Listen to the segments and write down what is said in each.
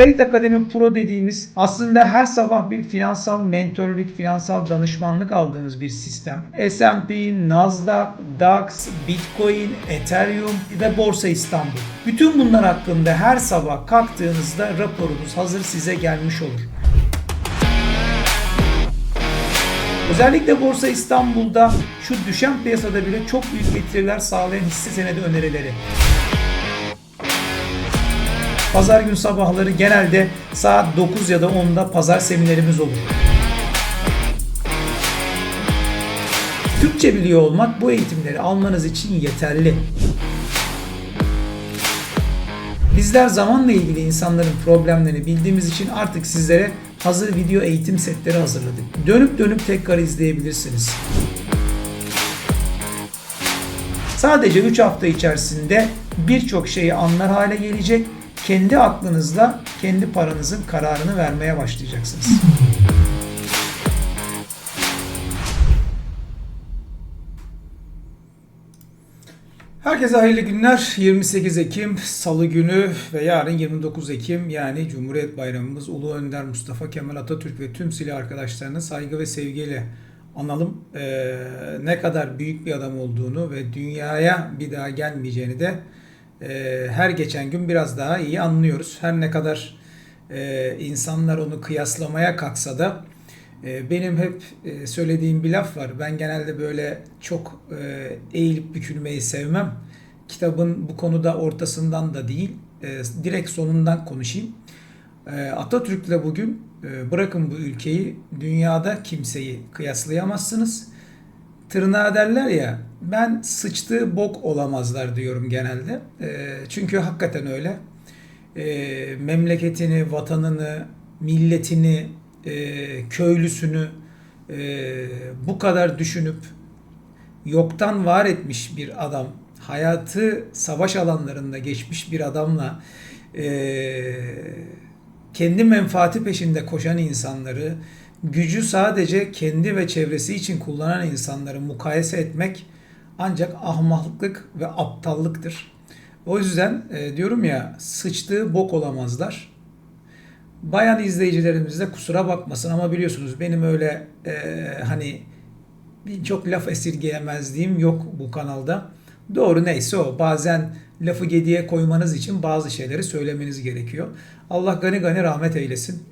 Trade Academy Pro dediğimiz aslında her sabah bir finansal mentorluk, finansal danışmanlık aldığınız bir sistem. S&P, Nasdaq, DAX, Bitcoin, Ethereum ve Borsa İstanbul. Bütün bunlar hakkında her sabah kalktığınızda raporunuz hazır size gelmiş olur. Özellikle Borsa İstanbul'da şu düşen piyasada bile çok büyük getiriler sağlayan hisse senedi önerileri. Pazar gün sabahları genelde saat 9 ya da 10'da pazar seminerimiz olur. Türkçe biliyor olmak bu eğitimleri almanız için yeterli. Bizler zamanla ilgili insanların problemlerini bildiğimiz için artık sizlere hazır video eğitim setleri hazırladık. Dönüp dönüp tekrar izleyebilirsiniz. Sadece 3 hafta içerisinde birçok şeyi anlar hale gelecek. Kendi aklınızla kendi paranızın kararını vermeye başlayacaksınız. Herkese hayırlı günler. 28 Ekim Salı günü ve yarın 29 Ekim yani Cumhuriyet Bayramımız Ulu Önder Mustafa Kemal Atatürk ve tüm silah arkadaşlarını saygı ve sevgiyle analım. Ee, ne kadar büyük bir adam olduğunu ve dünyaya bir daha gelmeyeceğini de e, her geçen gün biraz daha iyi anlıyoruz. Her ne kadar e, insanlar onu kıyaslamaya kalksa da e, benim hep e, söylediğim bir laf var. Ben genelde böyle çok e, eğilip bükülmeyi sevmem. Kitabın bu konuda ortasından da değil, e, direkt sonundan konuşayım. E, Atatürk'le bugün e, bırakın bu ülkeyi, dünyada kimseyi kıyaslayamazsınız. Tırnağa derler ya, ben sıçtığı bok olamazlar diyorum genelde. E, çünkü hakikaten öyle. E, memleketini, vatanını, milletini, e, köylüsünü e, bu kadar düşünüp yoktan var etmiş bir adam, hayatı savaş alanlarında geçmiş bir adamla e, kendi menfaati peşinde koşan insanları, gücü sadece kendi ve çevresi için kullanan insanları mukayese etmek ancak ahmaklık ve aptallıktır. O yüzden e, diyorum ya sıçtığı bok olamazlar. Bayan izleyicilerimiz de kusura bakmasın ama biliyorsunuz benim öyle e, hani çok laf esirgeyemezliğim yok bu kanalda. Doğru neyse o. Bazen lafı gediye koymanız için bazı şeyleri söylemeniz gerekiyor. Allah gani gani rahmet eylesin.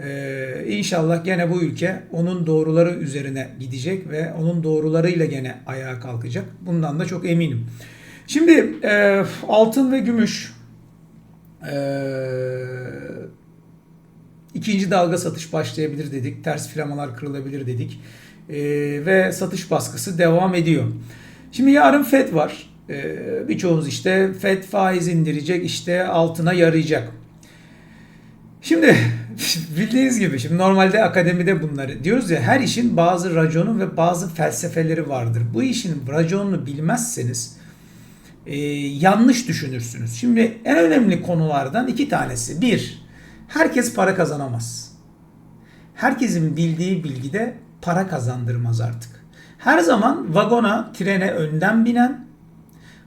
Ee, inşallah gene bu ülke onun doğruları üzerine gidecek ve onun doğrularıyla gene ayağa kalkacak. Bundan da çok eminim. Şimdi e, altın ve gümüş e, ikinci dalga satış başlayabilir dedik. Ters firmalar kırılabilir dedik. E, ve satış baskısı devam ediyor. Şimdi yarın FED var. E, birçoğunuz işte FED faiz indirecek işte altına yarayacak. Şimdi bildiğiniz gibi şimdi normalde akademide bunları diyoruz ya her işin bazı raconu ve bazı felsefeleri vardır. Bu işin raconunu bilmezseniz e, yanlış düşünürsünüz. Şimdi en önemli konulardan iki tanesi. Bir, herkes para kazanamaz. Herkesin bildiği bilgide para kazandırmaz artık. Her zaman vagona, trene önden binen,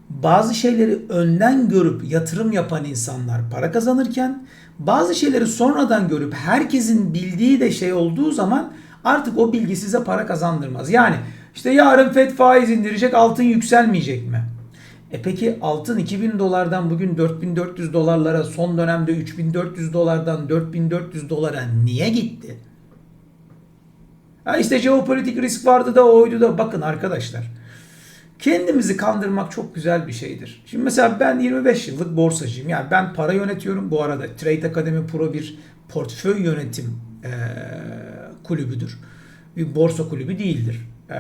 bazı şeyleri önden görüp yatırım yapan insanlar para kazanırken bazı şeyleri sonradan görüp herkesin bildiği de şey olduğu zaman artık o bilgi size para kazandırmaz. Yani işte yarın FED faiz indirecek altın yükselmeyecek mi? E peki altın 2000 dolardan bugün 4400 dolarlara son dönemde 3400 dolardan 4400 dolara niye gitti? Ha işte jeopolitik risk vardı da oydu da bakın arkadaşlar. Kendimizi kandırmak çok güzel bir şeydir. Şimdi mesela ben 25 yıllık borsacıyım. Yani ben para yönetiyorum. Bu arada Trade Academy Pro bir portföy yönetim e, kulübüdür. Bir borsa kulübü değildir. E,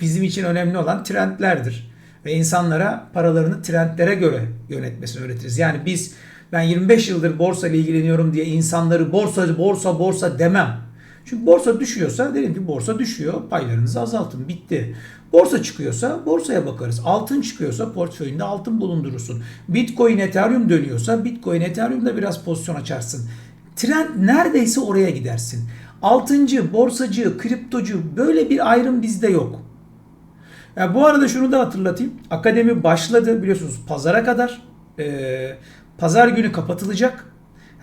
bizim için önemli olan trendlerdir. Ve insanlara paralarını trendlere göre yönetmesini öğretiriz. Yani biz ben 25 yıldır borsa ile ilgileniyorum diye insanları borsa borsa borsa demem. Çünkü borsa düşüyorsa derim ki borsa düşüyor. Paylarınızı azaltın. Bitti. Borsa çıkıyorsa borsaya bakarız. Altın çıkıyorsa portföyünde altın bulundurursun. Bitcoin, Ethereum dönüyorsa Bitcoin, Ethereum'da biraz pozisyon açarsın. Trend neredeyse oraya gidersin. Altıncı, borsacı, kriptocu böyle bir ayrım bizde yok. Yani bu arada şunu da hatırlatayım. Akademi başladı biliyorsunuz pazara kadar. Ee, pazar günü kapatılacak.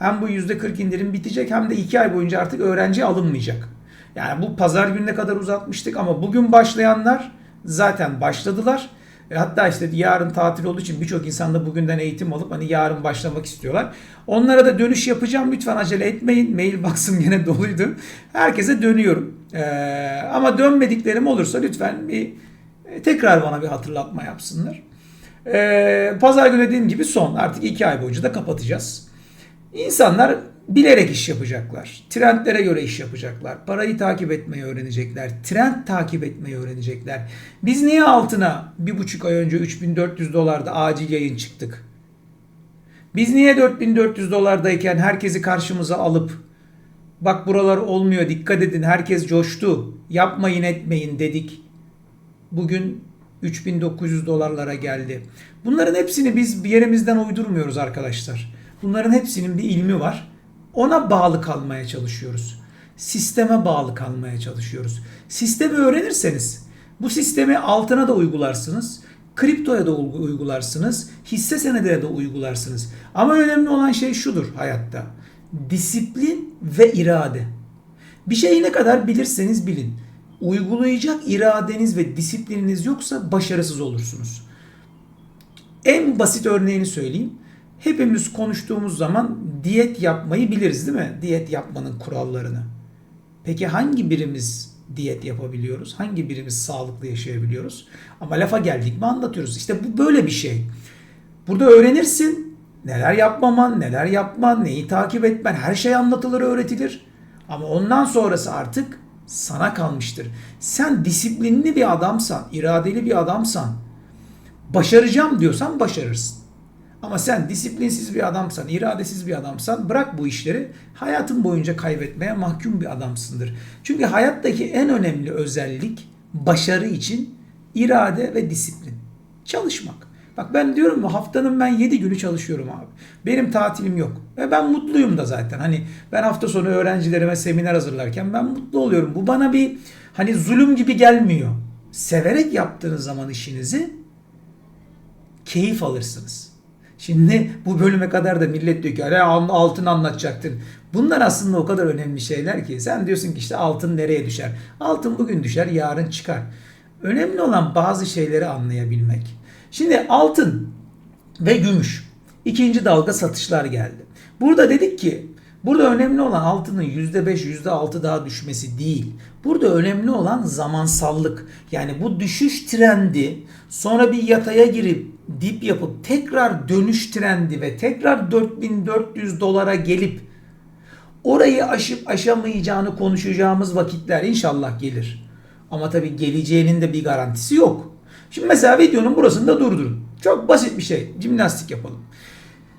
Hem bu %40 indirim bitecek hem de 2 ay boyunca artık öğrenci alınmayacak. Yani bu pazar gününe kadar uzatmıştık ama bugün başlayanlar zaten başladılar. E hatta işte yarın tatil olduğu için birçok insan da bugünden eğitim alıp hani yarın başlamak istiyorlar. Onlara da dönüş yapacağım. Lütfen acele etmeyin. Mail box'ım yine doluydu. Herkese dönüyorum. Ee, ama dönmediklerim olursa lütfen bir e, tekrar bana bir hatırlatma yapsınlar. Ee, Pazar günü dediğim gibi son. Artık iki ay boyunca da kapatacağız. İnsanlar bilerek iş yapacaklar. Trendlere göre iş yapacaklar. Parayı takip etmeyi öğrenecekler. Trend takip etmeyi öğrenecekler. Biz niye altına bir buçuk ay önce 3400 dolarda acil yayın çıktık? Biz niye 4400 dolardayken herkesi karşımıza alıp bak buralar olmuyor dikkat edin herkes coştu yapmayın etmeyin dedik. Bugün 3900 dolarlara geldi. Bunların hepsini biz bir yerimizden uydurmuyoruz arkadaşlar. Bunların hepsinin bir ilmi var. Ona bağlı kalmaya çalışıyoruz. Sisteme bağlı kalmaya çalışıyoruz. Sistemi öğrenirseniz bu sistemi altına da uygularsınız. Kriptoya da uygularsınız. Hisse senedine de uygularsınız. Ama önemli olan şey şudur hayatta. Disiplin ve irade. Bir şeyi ne kadar bilirseniz bilin. Uygulayacak iradeniz ve disiplininiz yoksa başarısız olursunuz. En basit örneğini söyleyeyim. Hepimiz konuştuğumuz zaman diyet yapmayı biliriz değil mi? Diyet yapmanın kurallarını. Peki hangi birimiz diyet yapabiliyoruz? Hangi birimiz sağlıklı yaşayabiliyoruz? Ama lafa geldik mi anlatıyoruz. İşte bu böyle bir şey. Burada öğrenirsin. Neler yapmaman, neler yapman, neyi takip etmen her şey anlatılır, öğretilir. Ama ondan sonrası artık sana kalmıştır. Sen disiplinli bir adamsan, iradeli bir adamsan, başaracağım diyorsan başarırsın. Ama sen disiplinsiz bir adamsan, iradesiz bir adamsan bırak bu işleri. Hayatın boyunca kaybetmeye mahkum bir adamsındır. Çünkü hayattaki en önemli özellik başarı için irade ve disiplin. Çalışmak. Bak ben diyorum mu haftanın ben 7 günü çalışıyorum abi. Benim tatilim yok. Ve ben mutluyum da zaten. Hani ben hafta sonu öğrencilerime seminer hazırlarken ben mutlu oluyorum. Bu bana bir hani zulüm gibi gelmiyor. Severek yaptığınız zaman işinizi keyif alırsınız. Şimdi bu bölüme kadar da millet diyor ki altın anlatacaktın. Bunlar aslında o kadar önemli şeyler ki. Sen diyorsun ki işte altın nereye düşer? Altın bugün düşer, yarın çıkar. Önemli olan bazı şeyleri anlayabilmek. Şimdi altın ve gümüş. ikinci dalga satışlar geldi. Burada dedik ki burada önemli olan altının %5, %6 daha düşmesi değil. Burada önemli olan zamansallık. Yani bu düşüş trendi sonra bir yataya girip dip yapıp tekrar dönüş trendi ve tekrar 4400 dolara gelip orayı aşıp aşamayacağını konuşacağımız vakitler inşallah gelir. Ama tabii geleceğinin de bir garantisi yok. Şimdi mesela videonun burasında durdurun. Çok basit bir şey. Jimnastik yapalım.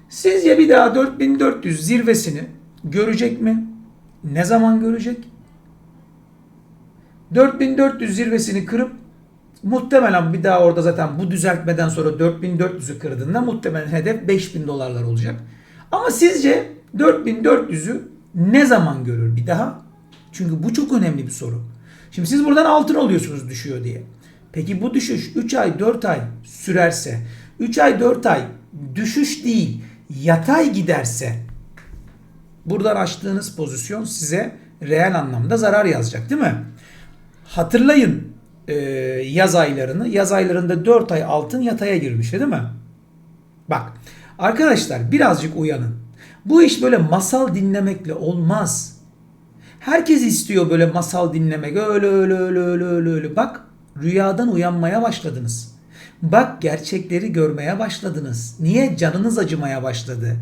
Sizce bir daha 4400 zirvesini görecek mi? Ne zaman görecek? 4400 zirvesini kırıp muhtemelen bir daha orada zaten bu düzeltmeden sonra 4400'ü kırdığında muhtemelen hedef 5000 dolarlar olacak. Ama sizce 4400'ü ne zaman görür bir daha? Çünkü bu çok önemli bir soru. Şimdi siz buradan altın oluyorsunuz düşüyor diye. Peki bu düşüş 3 ay 4 ay sürerse 3 ay 4 ay düşüş değil yatay giderse buradan açtığınız pozisyon size reel anlamda zarar yazacak değil mi? Hatırlayın e, yaz aylarını. Yaz aylarında 4 ay altın yataya girmiş değil mi? Bak arkadaşlar birazcık uyanın. Bu iş böyle masal dinlemekle olmaz. Herkes istiyor böyle masal dinlemek. Öyle öyle öyle öyle öyle öyle. Bak rüyadan uyanmaya başladınız. Bak gerçekleri görmeye başladınız. Niye? Canınız acımaya başladı.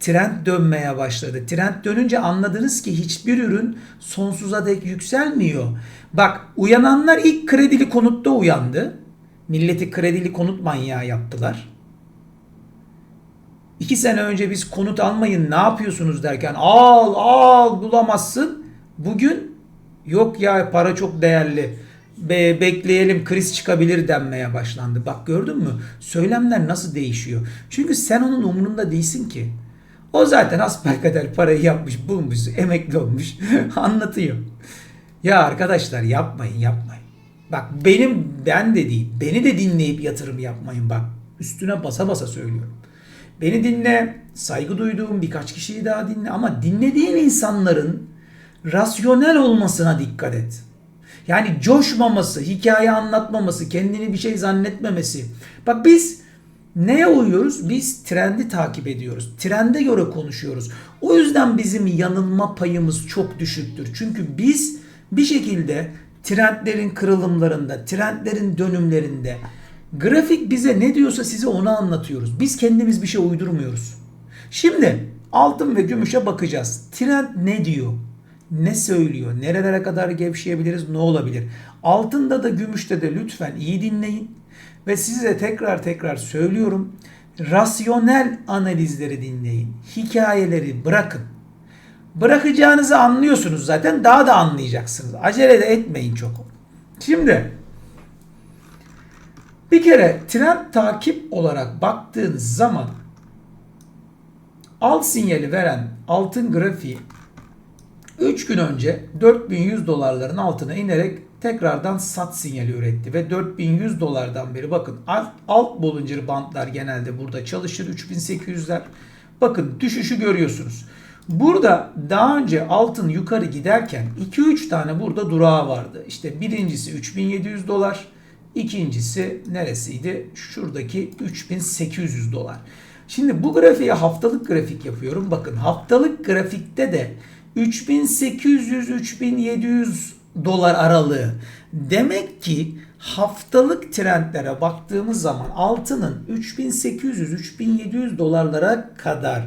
Trend dönmeye başladı. Trend dönünce anladınız ki hiçbir ürün sonsuza dek yükselmiyor. Bak uyananlar ilk kredili konutta uyandı. Milleti kredili konut manyağı yaptılar. İki sene önce biz konut almayın ne yapıyorsunuz derken al al bulamazsın. Bugün yok ya para çok değerli be, bekleyelim kriz çıkabilir denmeye başlandı. Bak gördün mü? Söylemler nasıl değişiyor? Çünkü sen onun umurunda değilsin ki. O zaten asbelkader parayı yapmış, bulmuş, emekli olmuş, anlatıyor. Ya arkadaşlar yapmayın, yapmayın. Bak benim, ben de değil, beni de dinleyip yatırım yapmayın bak. Üstüne basa basa söylüyorum. Beni dinle, saygı duyduğum birkaç kişiyi daha dinle ama dinlediğin insanların rasyonel olmasına dikkat et. Yani coşmaması, hikaye anlatmaması, kendini bir şey zannetmemesi. Bak biz neye uyuyoruz? Biz trendi takip ediyoruz. Trende göre konuşuyoruz. O yüzden bizim yanılma payımız çok düşüktür. Çünkü biz bir şekilde trendlerin kırılımlarında, trendlerin dönümlerinde grafik bize ne diyorsa size onu anlatıyoruz. Biz kendimiz bir şey uydurmuyoruz. Şimdi altın ve gümüşe bakacağız. Trend ne diyor? Ne söylüyor? Nerelere kadar gevşeyebiliriz? Ne olabilir? Altında da gümüşte de lütfen iyi dinleyin. Ve size tekrar tekrar söylüyorum. Rasyonel analizleri dinleyin. Hikayeleri bırakın. Bırakacağınızı anlıyorsunuz zaten. Daha da anlayacaksınız. Acele de etmeyin çok. Şimdi bir kere trend takip olarak baktığınız zaman alt sinyali veren altın grafiği 3 gün önce 4100 dolarların altına inerek tekrardan sat sinyali üretti ve 4100 dolardan beri bakın alt, alt Bollinger bantlar genelde burada çalışır 3800'ler. Bakın düşüşü görüyorsunuz. Burada daha önce altın yukarı giderken 2-3 tane burada durağı vardı. İşte birincisi 3700 dolar, ikincisi neresiydi? Şuradaki 3800 dolar. Şimdi bu grafiğe haftalık grafik yapıyorum. Bakın haftalık grafikte de 3800-3700 dolar aralığı. Demek ki haftalık trendlere baktığımız zaman altının 3800-3700 dolarlara kadar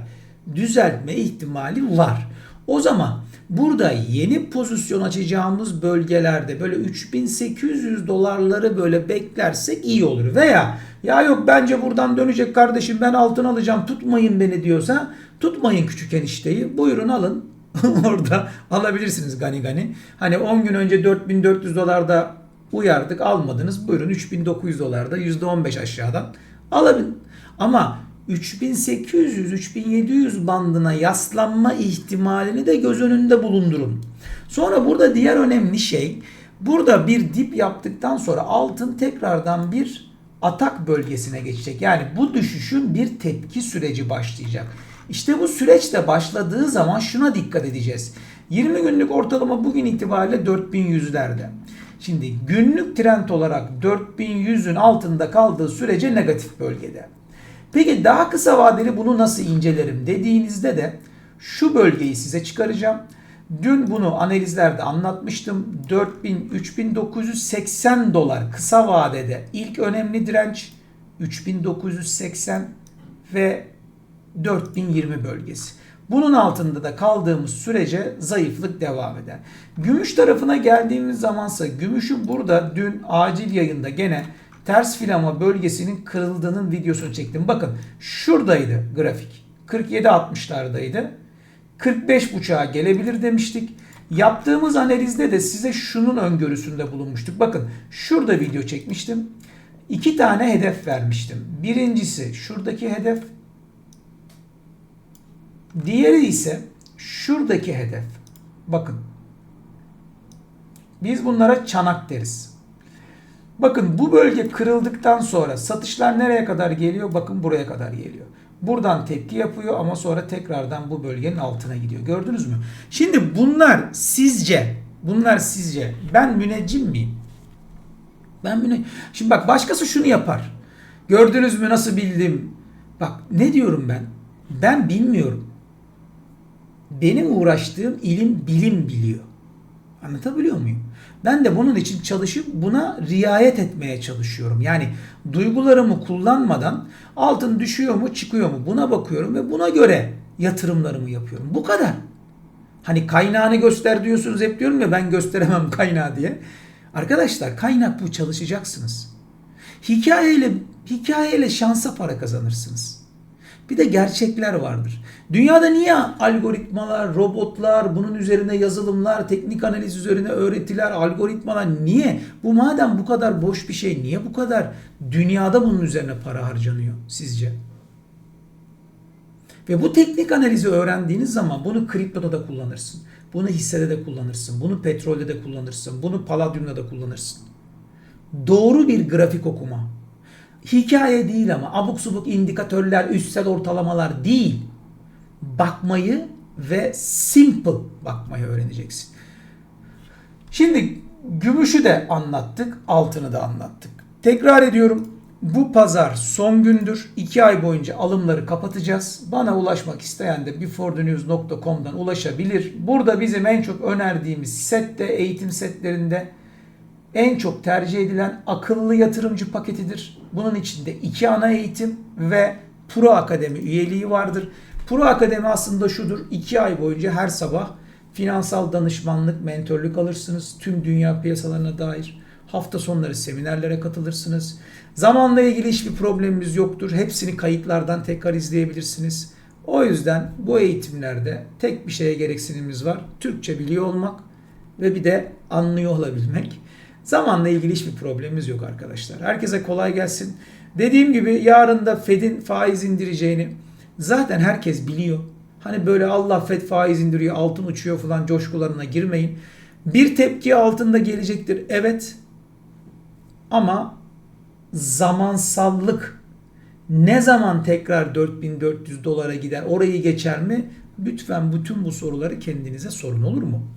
düzeltme ihtimali var. O zaman burada yeni pozisyon açacağımız bölgelerde böyle 3800 dolarları böyle beklersek iyi olur. Veya ya yok bence buradan dönecek kardeşim ben altın alacağım tutmayın beni diyorsa tutmayın küçük enişteyi buyurun alın orada alabilirsiniz gani gani. Hani 10 gün önce 4400 dolarda uyardık almadınız. Buyurun 3900 dolarda %15 aşağıdan alabilin. Ama 3800-3700 bandına yaslanma ihtimalini de göz önünde bulundurun. Sonra burada diğer önemli şey burada bir dip yaptıktan sonra altın tekrardan bir atak bölgesine geçecek. Yani bu düşüşün bir tepki süreci başlayacak. İşte bu süreç de başladığı zaman şuna dikkat edeceğiz. 20 günlük ortalama bugün itibariyle 4100'lerde. Şimdi günlük trend olarak 4100'ün altında kaldığı sürece negatif bölgede. Peki daha kısa vadeli bunu nasıl incelerim dediğinizde de şu bölgeyi size çıkaracağım. Dün bunu analizlerde anlatmıştım. 4000 3980 dolar kısa vadede ilk önemli direnç 3980 ve 4020 bölgesi. Bunun altında da kaldığımız sürece zayıflık devam eder. Gümüş tarafına geldiğimiz zamansa gümüşü burada dün acil yayında gene ters filama bölgesinin kırıldığının videosunu çektim. Bakın şuradaydı grafik. 47-60'lardaydı. 45.5'a gelebilir demiştik. Yaptığımız analizde de size şunun öngörüsünde bulunmuştuk. Bakın şurada video çekmiştim. İki tane hedef vermiştim. Birincisi şuradaki hedef. Diğeri ise şuradaki hedef. Bakın. Biz bunlara çanak deriz. Bakın bu bölge kırıldıktan sonra satışlar nereye kadar geliyor? Bakın buraya kadar geliyor. Buradan tepki yapıyor ama sonra tekrardan bu bölgenin altına gidiyor. Gördünüz mü? Şimdi bunlar sizce, bunlar sizce ben müneccim miyim? Ben müne Şimdi bak başkası şunu yapar. Gördünüz mü nasıl bildim? Bak ne diyorum ben? Ben bilmiyorum. Benim uğraştığım ilim bilim biliyor. Anlatabiliyor muyum? Ben de bunun için çalışıp buna riayet etmeye çalışıyorum. Yani duygularımı kullanmadan altın düşüyor mu çıkıyor mu buna bakıyorum ve buna göre yatırımlarımı yapıyorum. Bu kadar. Hani kaynağını göster diyorsunuz hep diyorum ya ben gösteremem kaynağı diye. Arkadaşlar kaynak bu çalışacaksınız. Hikayeyle hikayeyle şansa para kazanırsınız. Bir de gerçekler vardır. Dünyada niye algoritmalar, robotlar, bunun üzerine yazılımlar, teknik analiz üzerine öğretiler, algoritmalar niye? Bu madem bu kadar boş bir şey niye bu kadar dünyada bunun üzerine para harcanıyor sizce? Ve bu teknik analizi öğrendiğiniz zaman bunu kriptoda da kullanırsın. Bunu hissede de kullanırsın. Bunu petrolde de kullanırsın. Bunu paladyumda da kullanırsın. Doğru bir grafik okuma Hikaye değil ama abuk subuk indikatörler, üstsel ortalamalar değil. Bakmayı ve simple bakmayı öğreneceksin. Şimdi gümüşü de anlattık, altını da anlattık. Tekrar ediyorum. Bu pazar son gündür. 2 ay boyunca alımları kapatacağız. Bana ulaşmak isteyen de beforthenews.com'dan ulaşabilir. Burada bizim en çok önerdiğimiz sette, eğitim setlerinde en çok tercih edilen akıllı yatırımcı paketidir. Bunun içinde iki ana eğitim ve Pro Akademi üyeliği vardır. Pro Akademi aslında şudur. 2 ay boyunca her sabah finansal danışmanlık, mentörlük alırsınız. Tüm dünya piyasalarına dair. Hafta sonları seminerlere katılırsınız. Zamanla ilgili hiçbir problemimiz yoktur. Hepsini kayıtlardan tekrar izleyebilirsiniz. O yüzden bu eğitimlerde tek bir şeye gereksinimimiz var. Türkçe biliyor olmak ve bir de anlıyor olabilmek. Zamanla ilgili hiçbir problemimiz yok arkadaşlar. Herkese kolay gelsin. Dediğim gibi yarın da Fed'in faiz indireceğini zaten herkes biliyor. Hani böyle Allah Fed faiz indiriyor, altın uçuyor falan coşkularına girmeyin. Bir tepki altında gelecektir. Evet. Ama zamansallık ne zaman tekrar 4400 dolara gider, orayı geçer mi? Lütfen bütün bu soruları kendinize sorun olur mu?